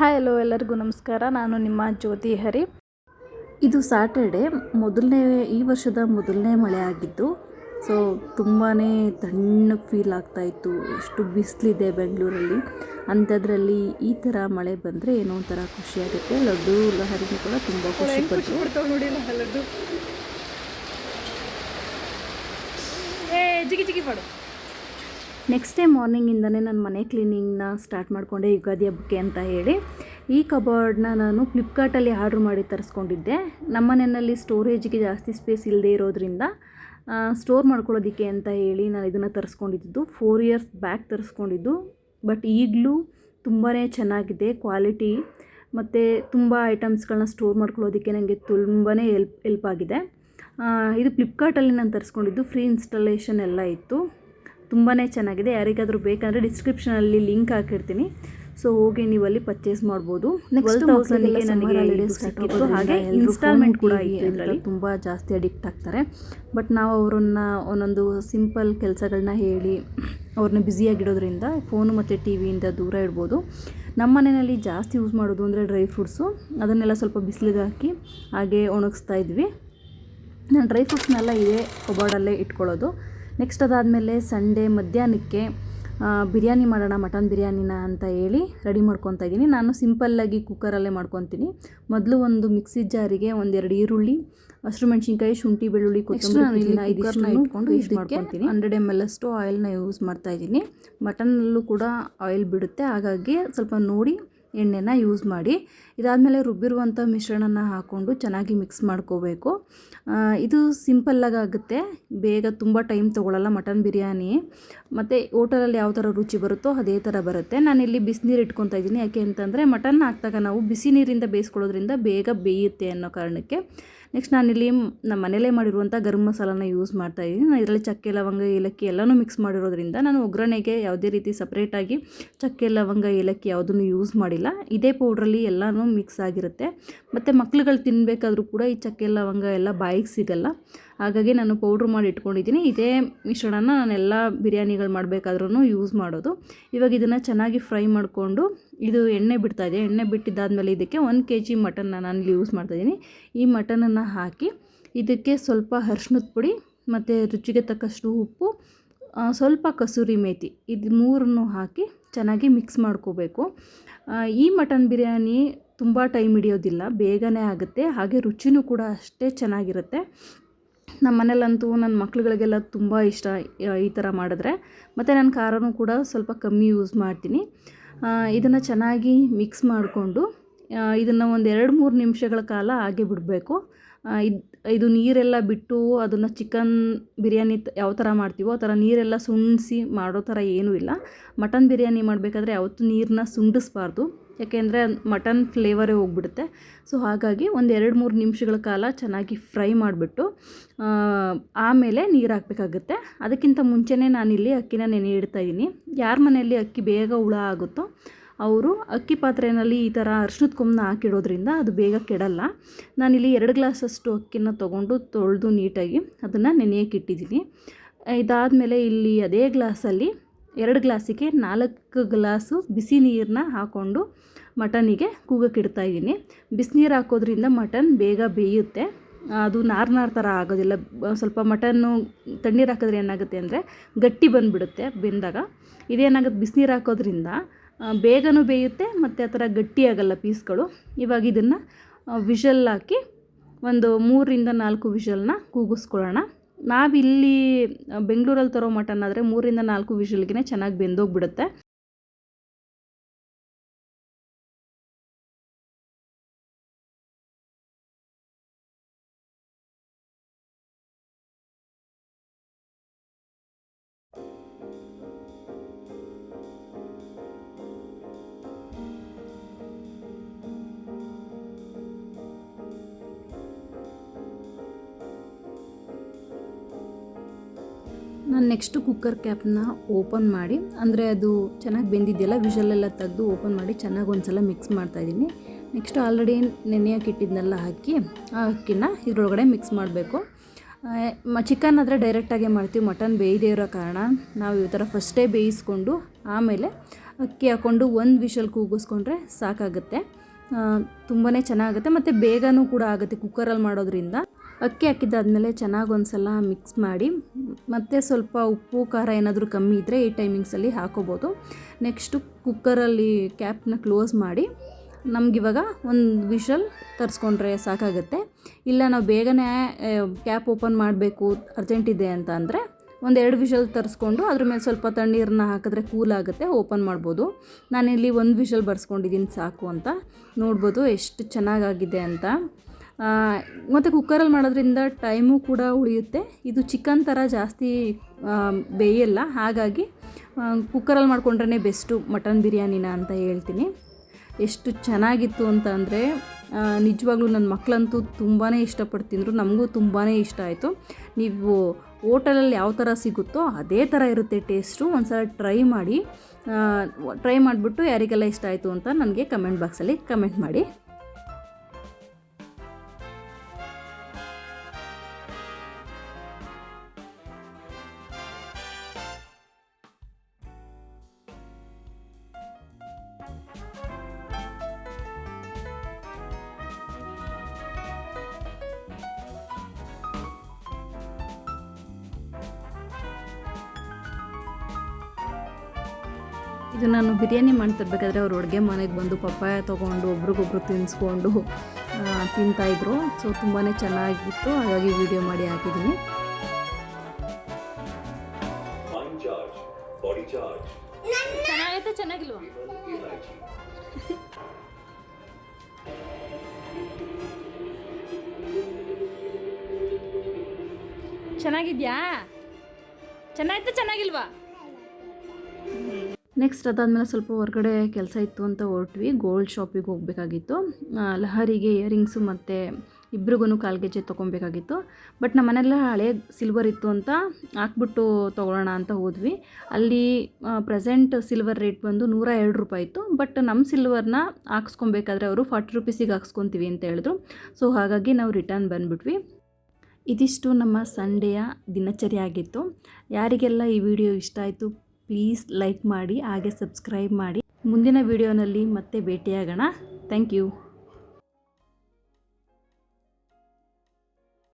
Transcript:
Hi hello ಎಲ್ಲರಿಗೂ ನಮಸ್ಕಾರ. ನಾನು ನಿಮ್ಮ ಜ್ಯೋತಿ ಹರಿ. ಇದು ಸ್ಯಾಟರ್ಡೆ. ಮೊದಲನೇ ಈ ವರ್ಷದ ಮೊದಲನೇ ಮಳೆ ಆಗಿದ್ದು ಸೊ ತುಂಬಾ ತಣ್ಣಗೆ ಫೀಲ್ ಆಗ್ತಾ ಇತ್ತು. ಎಷ್ಟು ಬಿಸಿಲಿದೆ ಬೆಂಗಳೂರಲ್ಲಿ. ಅಂಥದ್ರಲ್ಲಿ ಈ ಥರ ಮಳೆ ಬಂದರೆ ಏನೋ ಒಂಥರ ಖುಷಿಯಾಗುತ್ತೆ ಲಡ್ಡು ಲಹರಿಗೂ ಕೂಡ ತುಂಬ ಖುಷಿ ಪಟ್ಟರು ಜಿಗಿ ಜಿಗಿ ಮಾಡು. ನೆಕ್ಸ್ಟ್ ಡೇ ಮಾರ್ನಿಂಗಿಂದನೇ ನಾನು ಮನೆ ಕ್ಲೀನಿಂಗ್ನ ಸ್ಟಾರ್ಟ್ ಮಾಡಿಕೊಂಡೆ ಯುಗಾದಿ ಹಬ್ಬಕ್ಕೆ ಅಂತ ಹೇಳಿ. ಈ ಕಬೋರ್ಡ್ನ ನಾನು ಫ್ಲಿಪ್ಕಾರ್ಟಲ್ಲಿ ಆರ್ಡ್ರ್ ಮಾಡಿ ತರಿಸ್ಕೊಂಡಿದ್ದೆ. ನಮ್ಮ ಮನೆಯಲ್ಲಿ ಸ್ಟೋರೇಜ್ಗೆ ಜಾಸ್ತಿ ಸ್ಪೇಸ್ ಇಲ್ಲದೆ ಇರೋದ್ರಿಂದ ಸ್ಟೋರ್ ಮಾಡ್ಕೊಳ್ಳೋದಕ್ಕೆ ಅಂತ ಹೇಳಿ ನಾನು ಇದನ್ನು ತರಿಸ್ಕೊಂಡಿದ್ದು. ಫೋರ್ ಇಯರ್ಸ್ ಬ್ಯಾಕ್ ತರಿಸ್ಕೊಂಡಿದ್ದು. ಬಟ್ ಈಗಲೂ ತುಂಬಾ ಚೆನ್ನಾಗಿದೆ ಕ್ವಾಲಿಟಿ ಮತ್ತು ತುಂಬ ಐಟಮ್ಸ್ಗಳನ್ನ ಸ್ಟೋರ್ ಮಾಡ್ಕೊಳ್ಳೋದಕ್ಕೆ ನನಗೆ ತುಂಬಾ ಹೆಲ್ಪ್ ಹೆಲ್ಪ್ ಆಗಿದೆ. ಇದು ಫ್ಲಿಪ್ಕಾರ್ಟಲ್ಲಿ ನಾನು ತರಿಸ್ಕೊಂಡಿದ್ದು. ಫ್ರೀ ಇನ್ಸ್ಟಾಲೇಷನ್ ಎಲ್ಲ ಇತ್ತು. ತುಂಬಾ ಚೆನ್ನಾಗಿದೆ. ಯಾರಿಗಾದರೂ ಬೇಕಂದರೆ ಡಿಸ್ಕ್ರಿಪ್ಷನಲ್ಲಿ ಲಿಂಕ್ ಹಾಕಿರ್ತೀನಿ. ಸೊ ಹೋಗಿ ನೀವು ಅಲ್ಲಿ ಪರ್ಚೇಸ್ ಮಾಡ್ಬೋದು ನೆಕ್ಸ್ಟ್ ತೌಸಂಡ್ಗೆ ನನಗೆ ಸಿಕ್ಕಿತ್ತು. ಹಾಗೆ ಇನ್ಸ್ಟಾಲ್ಮೆಂಟ್ ಕೂಡ ಇದರಲ್ಲಿ. ತುಂಬ ಜಾಸ್ತಿ ಅಡಿಕ್ಟ್ ಆಗ್ತಾರೆ. ಬಟ್ ನಾವು ಅವರನ್ನ ಒಂದೊಂದು ಸಿಂಪಲ್ ಕೆಲಸಗಳನ್ನ ಹೇಳಿ ಅವ್ರನ್ನ ಬ್ಯುಸಿಯಾಗಿಡೋದ್ರಿಂದ ಫೋನು ಮತ್ತು ಟಿ ವಿಯಿಂದ ದೂರ ಇಡ್ಬೋದು. ನಮ್ಮ ಮನೆಯಲ್ಲಿ ಜಾಸ್ತಿ ಯೂಸ್ ಮಾಡೋದು ಅಂದರೆ ಡ್ರೈ ಫ್ರೂಟ್ಸು ಅದನ್ನೆಲ್ಲ ಸ್ವಲ್ಪ ಬಿಸಿಲಿಗೆ ಹಾಕಿ ಹಾಗೆ ಒಣಗಿಸ್ತಾ ಇದ್ವಿ. ನಾನು ಡ್ರೈ ಫ್ರೂಟ್ಸ್ನೆಲ್ಲ ಇದೇ ಕಬಾರ್ಡಲ್ಲೇ ಇಟ್ಕೊಳ್ಳೋದು. ನೆಕ್ಸ್ಟ್ ಅದಾದಮೇಲೆ ಸಂಡೇ ಮಧ್ಯಾಹ್ನಕ್ಕೆ ಬಿರಿಯಾನಿ ಮಾಡೋಣ ಮಟನ್ ಬಿರಿಯಾನಿನ ಅಂತ ಹೇಳಿ ರೆಡಿ ಮಾಡ್ಕೊತಾ ಇದ್ದೀನಿ. ನಾನು ಸಿಂಪಲ್ಲಾಗಿ ಕುಕ್ಕರಲ್ಲೇ ಮಾಡ್ಕೊತೀನಿ. ಮೊದಲು ಒಂದು ಮಿಕ್ಸಿ ಜಾರಿಗೆ ಒಂದೆರಡು ಈರುಳ್ಳಿ ಹಸಿರು ಮೆಣಸಿನ್ಕಾಯಿ ಶುಂಠಿ ಬೆಳ್ಳುಳ್ಳಿ ಕೊತ್ತಂಬರಿ ಕುಕ್ಕರ್ನ ಇಟ್ಕೊಂಡು ಯೂಸ್ ಮಾಡ್ಕೊತೀನಿ. ಹಂಡ್ರೆಡ್ ಎಂ ಎಲ್ ಅಷ್ಟು ಆಯಿಲ್ನ ಯೂಸ್ ಮಾಡ್ತಾ ಇದ್ದೀನಿ. ಮಟನಲ್ಲೂ ಕೂಡ ಆಯಿಲ್ ಬಿಡುತ್ತೆ. ಹಾಗಾಗಿ ಸ್ವಲ್ಪ ನೋಡಿ ಎಣ್ಣೆನ ಯೂಸ್ ಮಾಡಿ ಇದಾದಮೇಲೆ ರುಬ್ಬಿರುವಂಥ ಮಿಶ್ರಣನ ಹಾಕ್ಕೊಂಡು ಚೆನ್ನಾಗಿ ಮಿಕ್ಸ್ ಮಾಡ್ಕೋಬೇಕು. ಇದು ಸಿಂಪಲ್ಲಾಗಿ ಆಗುತ್ತೆ. ಬೇಗ ತುಂಬ ಟೈಮ್ ತೊಗೊಳಲ್ಲ ಮಟನ್ ಬಿರಿಯಾನಿ. ಮತ್ತು ಹೋಟೆಲಲ್ಲಿ ಯಾವ ಥರ ರುಚಿ ಬರುತ್ತೋ ಅದೇ ಥರ ಬರುತ್ತೆ. ನಾನಿಲ್ಲಿ ಬಿಸಿನೀರು ಇಟ್ಕೊತಾ ಇದ್ದೀನಿ. ಯಾಕೆ ಅಂತಂದರೆ ಮಟನ್ ಹಾಕ್ದಾಗ ನಾವು ಬಿಸಿ ನೀರಿಂದ ಬೇಯಿಸ್ಕೊಳ್ಳೋದ್ರಿಂದ ಬೇಗ ಬೇಯುತ್ತೆ ಅನ್ನೋ ಕಾರಣಕ್ಕೆ. ನೆಕ್ಸ್ಟ್ ನಾನಿಲ್ಲಿ ನಮ್ಮ ಮನೇಲೇ ಮಾಡಿರುವಂಥ ಗರಂ ಮಸಾಲಾನ ಯೂಸ್ ಮಾಡ್ತಾ ಇದ್ದೀನಿ. ನಾನು ಇದರಲ್ಲಿ ಚಕ್ಕೆ, ಲವಂಗ, ಏಲಕ್ಕಿ ಎಲ್ಲನೂ ಮಿಕ್ಸ್ ಮಾಡಿರೋದ್ರಿಂದ ನಾನು ಒಗ್ಗರಣೆಗೆ ಯಾವುದೇ ರೀತಿ ಸಪ್ರೇಟಾಗಿ ಚಕ್ಕೆ, ಲವಂಗ, ಏಲಕ್ಕಿ ಯಾವುದನ್ನು ಯೂಸ್ ಮಾಡಿಲ್ಲ. ಇದೇ ಪೌಡ್ರಲ್ಲಿ ಎಲ್ಲನೂ ಮಿಕ್ಸ್ ಆಗಿರುತ್ತೆ. ಮತ್ತು ಮಕ್ಳುಗಳು ತಿನ್ನಬೇಕಾದ್ರೂ ಕೂಡ ಈ ಚಕ್ಕೆ, ಲವಂಗ ಎಲ್ಲ ಬಾಯಿಗೆ ಸಿಗಲ್ಲ. ಹಾಗಾಗಿ ನಾನು ಪೌಡ್ರ್ ಮಾಡಿ ಇಟ್ಕೊಂಡಿದ್ದೀನಿ. ಇದೇ ಮಿಶ್ರಣನ ನಾನು ಎಲ್ಲ ಬಿರಿಯಾನಿಗಳು ಮಾಡಬೇಕಾದ್ರೂ ಯೂಸ್ ಮಾಡೋದು. ಇವಾಗ ಇದನ್ನು ಚೆನ್ನಾಗಿ ಫ್ರೈ ಮಾಡಿಕೊಂಡು ಇದು ಎಣ್ಣೆ ಬಿಡ್ತಾ ಇದೆ. ಎಣ್ಣೆ ಬಿಟ್ಟಿದ್ದಾದಮೇಲೆ ಇದಕ್ಕೆ ಒಂದು ಕೆ ಜಿ ಮಟನ್ನ ನಾನು ಯೂಸ್ ಮಾಡ್ತಾಯಿದ್ದೀನಿ ಈ ಮಟನನ್ನು ಹಾಕಿ ಇದಕ್ಕೆ ಸ್ವಲ್ಪ ಅರ್ಶಿನದ ಪುಡಿ ಮತ್ತು ರುಚಿಗೆ ತಕ್ಕಷ್ಟು ಉಪ್ಪು ಸ್ವಲ್ಪ ಕಸೂರಿ ಮೇಥಿ ಇದು ಮೂರನ್ನು ಹಾಕಿ ಚೆನ್ನಾಗಿ ಮಿಕ್ಸ್ ಮಾಡ್ಕೋಬೇಕು. ಈ ಮಟನ್ ಬಿರಿಯಾನಿ ತುಂಬ ಟೈಮ್ ಹಿಡಿಯೋದಿಲ್ಲ. ಬೇಗನೆ ಆಗುತ್ತೆ. ಹಾಗೆ ರುಚಿನೂ ಕೂಡ ಅಷ್ಟೇ ಚೆನ್ನಾಗಿರುತ್ತೆ. ನಮ್ಮ ಮನೇಲಂತೂ ನನ್ನ ಮಕ್ಳುಗಳಿಗೆಲ್ಲ ತುಂಬ ಇಷ್ಟ ಈ ಥರ ಮಾಡಿದ್ರೆ. ಮತ್ತು ನಾನು ಖಾರನೂ ಕೂಡ ಸ್ವಲ್ಪ ಕಮ್ಮಿ ಯೂಸ್ ಮಾಡ್ತೀನಿ. ಇದನ್ನು ಚೆನ್ನಾಗಿ ಮಿಕ್ಸ್ ಮಾಡಿಕೊಂಡು ಇದನ್ನು ಒಂದು ಎರಡು ಮೂರು ನಿಮಿಷಗಳ ಕಾಲ ಹಾಗೆ ಬಿಡಬೇಕು. ಇದು ಇದು ನೀರೆಲ್ಲ ಬಿಟ್ಟು ಅದನ್ನು ಚಿಕನ್ ಬಿರಿಯಾನಿ ಯಾವ ಥರ ಮಾಡ್ತೀವೋ ಆ ಥರ ನೀರೆಲ್ಲ ಸುಣಿಸಿ ಮಾಡೋ ಥರ ಏನೂ ಇಲ್ಲ. ಮಟನ್ ಬಿರಿಯಾನಿ ಮಾಡಬೇಕಾದ್ರೆ ಯಾವತ್ತೂ ನೀರನ್ನ ಸುಂಡಿಸ್ಬಾರ್ದು. ಯಾಕೆಂದರೆ ಮಟನ್ ಫ್ಲೇವರೇ ಹೋಗ್ಬಿಡುತ್ತೆ. ಸೊ ಹಾಗಾಗಿ ಒಂದು ಎರಡು ಮೂರು ನಿಮಿಷಗಳ ಕಾಲ ಚೆನ್ನಾಗಿ ಫ್ರೈ ಮಾಡಿಬಿಟ್ಟು ಆಮೇಲೆ ನೀರು ಹಾಕಬೇಕಾಗುತ್ತೆ. ಅದಕ್ಕಿಂತ ಮುಂಚೆನೇ ನಾನಿಲ್ಲಿ ಅಕ್ಕಿನ ನೆನೆ ಇಡ್ತಾ ಇದ್ದೀನಿ. ಯಾರ ಮನೆಯಲ್ಲಿ ಅಕ್ಕಿ ಬೇಗ ಹುಳ ಆಗುತ್ತೋ ಅವರು ಅಕ್ಕಿ ಪಾತ್ರೆಯಲ್ಲಿ ಈ ಥರ ಅರ್ಶಿನದ ಕೊಂಬನ್ನ ಹಾಕಿಡೋದ್ರಿಂದ ಅದು ಬೇಗ ಕೆಡಲ್ಲ. ನಾನಿಲ್ಲಿ ಎರಡು ಗ್ಲಾಸಷ್ಟು ಅಕ್ಕಿನ ತೊಗೊಂಡು ತೊಳೆದು ನೀಟಾಗಿ ಅದನ್ನು ನೆನೆಯಕ್ಕೆ ಇಟ್ಟಿದ್ದೀನಿ. ಇದಾದಮೇಲೆ ಇಲ್ಲಿ ಅದೇ ಗ್ಲಾಸಲ್ಲಿ ಎರಡು ಗ್ಲಾಸಿಗೆ ನಾಲ್ಕು ಗ್ಲಾಸು ಬಿಸಿ ನೀರನ್ನ ಹಾಕ್ಕೊಂಡು ಮಟನಿಗೆ ಕೂಗಕ್ಕೆ ಇಡ್ತಾ ಇದ್ದೀನಿ ಬಿಸಿನೀರು ಹಾಕೋದ್ರಿಂದ ಮಟನ್ ಬೇಗ ಬೇಯುತ್ತೆ. ಅದು ನಾರ್ ನಾರ್ ಥರ ಆಗೋದಿಲ್ಲ. ಸ್ವಲ್ಪ ಮಟನ್ನು ತಣ್ಣೀರು ಹಾಕಿದ್ರೆ ಏನಾಗುತ್ತೆ ಅಂದರೆ ಗಟ್ಟಿ ಬಂದುಬಿಡುತ್ತೆ ಬೆಂದಾಗ. ಇದೇನಾಗುತ್ತೆ ಬಿಸಿನೀರು ಹಾಕೋದ್ರಿಂದ ಬೇಗನೂ ಬೇಯುತ್ತೆ ಮತ್ತು ಆ ಥರ ಗಟ್ಟಿಯಾಗಲ್ಲ ಪೀಸ್ಗಳು. ಇವಾಗ ಇದನ್ನು ವಿಷಲ್ ಹಾಕಿ ಒಂದು ಮೂರರಿಂದ ನಾಲ್ಕು ವಿಷಲ್ನ ಕೂಗಿಸ್ಕೊಳ್ಳೋಣ. ನಾವಿಲ್ಲಿ ಬೆಂಗಳೂರಲ್ಲಿ ತರೋ ಮಟನ್ ಆದರೆ ಮೂರಿಂದ ನಾಲ್ಕು ವಿಷಲ್ಗೆ ಚೆನ್ನಾಗಿ ಬೆಂದೋಗ್ಬಿಡುತ್ತೆ. ನಾನು ನೆಕ್ಸ್ಟು ಕುಕ್ಕರ್ ಕ್ಯಾಪ್ನ ಓಪನ್ ಮಾಡಿ, ಅಂದರೆ ಅದು ಚೆನ್ನಾಗಿ ಬೆಂದಿದೆಯಲ್ಲ ವಿಷಲೆಲ್ಲ ತೆಗೆದು ಓಪನ್ ಮಾಡಿ ಚೆನ್ನಾಗಿ ಒಂದು ಸಲ ಮಿಕ್ಸ್ ಮಾಡ್ತಾಯಿದ್ದೀನಿ ನೆಕ್ಸ್ಟ್ ಆಲ್ರೆಡಿ ನೆನೆಯೋಕೆ ಇಟ್ಟಿದ್ದನ್ನೆಲ್ಲ ಹಾಕಿ ಆ ಅಕ್ಕಿನ ಇದ್ರೊಳಗಡೆ ಮಿಕ್ಸ್ ಮಾಡಬೇಕು. ಮ ಚಿಕನ್ ಆದರೆ ಡೈರೆಕ್ಟಾಗೆ ಮಾಡ್ತೀವಿ ಮಟನ್ ಬೇಯದೇ ಇರೋ ಕಾರಣ. ನಾವು ಈ ಥರ ಫಸ್ಟೇ ಬೇಯಿಸ್ಕೊಂಡು, ಆಮೇಲೆ ಅಕ್ಕಿ ಹಾಕ್ಕೊಂಡು ಒಂದು ವಿಷಲ್ ಕೂಗಿಸ್ಕೊಂಡ್ರೆ ಸಾಕಾಗುತ್ತೆ. ತುಂಬಾ ಚೆನ್ನಾಗುತ್ತೆ, ಮತ್ತು ಬೇಗನೂ ಕೂಡ ಆಗುತ್ತೆ ಕುಕ್ಕರಲ್ಲಿ ಮಾಡೋದ್ರಿಂದ. ಅಕ್ಕಿ ಹಾಕಿದ್ದಾದಮೇಲೆ ಚೆನ್ನಾಗಿ ಒಂದು ಸಲ ಮಿಕ್ಸ್ ಮಾಡಿ, ಮತ್ತೆ ಸ್ವಲ್ಪ ಉಪ್ಪು, ಖಾರ ಏನಾದರೂ ಕಮ್ಮಿ ಇದ್ದರೆ ಈ ಟೈಮಿಂಗ್ಸಲ್ಲಿ ಹಾಕೋಬೋದು. ನೆಕ್ಸ್ಟು ಕುಕ್ಕರಲ್ಲಿ ಕ್ಯಾಪ್ನ ಕ್ಲೋಸ್ ಮಾಡಿ ನಮಗಿವಾಗ ಒಂದು ವಿಷಲ್ ತರಿಸ್ಕೊಂಡ್ರೆ ಸಾಕಾಗುತ್ತೆ. ಇಲ್ಲ ನಾವು ಬೇಗನೆ ಕ್ಯಾಪ್ ಓಪನ್ ಮಾಡಬೇಕು ಅರ್ಜೆಂಟ್ ಇದೆ ಅಂತ ಅಂದರೆ ಒಂದೆರಡು ವಿಷಲ್ ತರಿಸ್ಕೊಂಡು ಅದ್ರ ಮೇಲೆ ಸ್ವಲ್ಪ ತಣ್ಣೀರನ್ನ ಹಾಕಿದ್ರೆ ಕೂಲ್ ಆಗುತ್ತೆ ಓಪನ್ ಮಾಡ್ಬೋದು. ನಾನಿಲ್ಲಿ ಒಂದು ವಿಷಲ್ ಬರ್ಸ್ಕೊಂಡಿದ್ದೀನಿ ಸಾಕು ಅಂತ. ನೋಡ್ಬೋದು ಎಷ್ಟು ಚೆನ್ನಾಗಾಗಿದೆ ಅಂತ. ಮತ್ತು ಕುಕ್ಕರಲ್ಲಿ ಮಾಡೋದ್ರಿಂದ ಟೈಮು ಕೂಡ ಉಳಿಯುತ್ತೆ. ಇದು ಚಿಕನ್ ಥರ ಜಾಸ್ತಿ ಬೇಯಲ್ಲ. ಹಾಗಾಗಿ ಕುಕ್ಕರಲ್ಲಿ ಮಾಡಿಕೊಂಡ್ರೇ ಬೆಸ್ಟು ಮಟನ್ ಬಿರಿಯಾನಿನ ಅಂತ ಹೇಳ್ತೀನಿ. ಎಷ್ಟು ಚೆನ್ನಾಗಿತ್ತು ಅಂತ ಅಂದರೆ ನಿಜವಾಗ್ಲೂ ನನ್ನ ಮಕ್ಕಳಂತೂ ತುಂಬಾ ಇಷ್ಟಪಟ್ಟು ತಿಂದರು ನಮಗೂ ತುಂಬಾ ಇಷ್ಟ ಆಯಿತು. ನೀವು ಹೋಟೆಲಲ್ಲಿ ಯಾವ ಥರ ಸಿಗುತ್ತೋ ಅದೇ ಥರ ಇರುತ್ತೆ ಟೇಸ್ಟು ಒಂದು ಸಲ ಟ್ರೈ ಮಾಡಿ ಟ್ರೈ ಮಾಡಿಬಿಟ್ಟು ಯಾರಿಗೆಲ್ಲ ಇಷ್ಟ ಆಯಿತು ಅಂತ ನನಗೆ ಕಮೆಂಟ್ ಬಾಕ್ಸಲ್ಲಿ ಕಮೆಂಟ್ ಮಾಡಿ. ಇದು ನಾನು ಬಿರಿಯಾನಿ ಮಾಡ್ತಿರ್ಬೇಕಾದ್ರೆ ಅವ್ರು ಅಡುಗೆ ಮನೆಗೆ ಬಂದು ಪಪ್ಪಾಯ ತೊಗೊಂಡು ಒಬ್ರಿಗೊಬ್ರು ತಿನ್ನಿಸ್ಕೊಂಡು ತಿಂತಾಯಿದ್ರು. ಸೊ ತುಂಬಾ ಚೆನ್ನಾಗಿತ್ತು. ಹಾಗಾಗಿ ವಿಡಿಯೋ ಮಾಡಿ ಹಾಕಿದ್ದೀನಿ. ಚೆನ್ನಾಗೈತೆ ಚೆನ್ನಾಗಿಲ್ವಾ? ಚೆನ್ನಾಗಿದ್ಯಾ? ಚೆನ್ನಾಗಿತ್ತು ಚೆನ್ನಾಗಿಲ್ವಾ? ನೆಕ್ಸ್ಟ್ ಅದಾದಮೇಲೆ ಸ್ವಲ್ಪ ಹೊರಗಡೆ ಕೆಲಸ ಇತ್ತು ಅಂತ ಹೊರಟ್ವಿ. ಗೋಲ್ಡ್ ಶಾಪಿಗೆ ಹೋಗಬೇಕಾಗಿತ್ತು. ಲಹರಿಗೆ ಇಯರಿಂಗ್ಸು ಮತ್ತು ಇಬ್ರಿಗೂ ಕಾಲ್ಗೆಜ್ಜೆ ತೊಗೊಬೇಕಾಗಿತ್ತು. ಬಟ್ ನಮ್ಮ ಮನೆಯಲ್ಲ ಹಳೆ ಸಿಲ್ವರ್ ಇತ್ತು ಅಂತ ಹಾಕ್ಬಿಟ್ಟು ತೊಗೊಳ್ಳೋಣ ಅಂತ ಹೋದ್ವಿ. ಅಲ್ಲಿ ಪ್ರೆಸೆಂಟ್ ಸಿಲ್ವರ್ ರೇಟ್ ಬಂದು ನೂರ ಎರಡು ರೂಪಾಯಿ ಇತ್ತು. ಬಟ್ ನಮ್ಮ ಸಿಲ್ವರ್ನ ಹಾಕ್ಸ್ಕೊಬೇಕಾದ್ರೆ ಅವರು ಫಾರ್ಟಿ ರುಪೀಸಿಗೆ ಹಾಕ್ಸ್ಕೊತೀವಿ ಅಂತ ಹೇಳಿದ್ರು. ಸೊ ಹಾಗಾಗಿ ನಾವು ರಿಟರ್ನ್ ಬಂದುಬಿಟ್ವಿ. ಇದಿಷ್ಟು ನಮ್ಮ ಸಂಡೆಯ ದಿನಚರಿ ಆಗಿತ್ತು ಯಾರಿಗೆಲ್ಲ ಈ ವಿಡಿಯೋ ಇಷ್ಟ ಆಯಿತು ಪ್ಲೀಸ್ ಲೈಕ್ ಮಾಡಿ ಹಾಗೆ ಸಬ್ಸ್ಕ್ರೈಬ್ ಮಾಡಿ. ಮುಂದಿನ ವಿಡಿಯೋನಲ್ಲಿ ಮತ್ತೆ ಭೇಟಿಯಾಗೋಣ. Thank you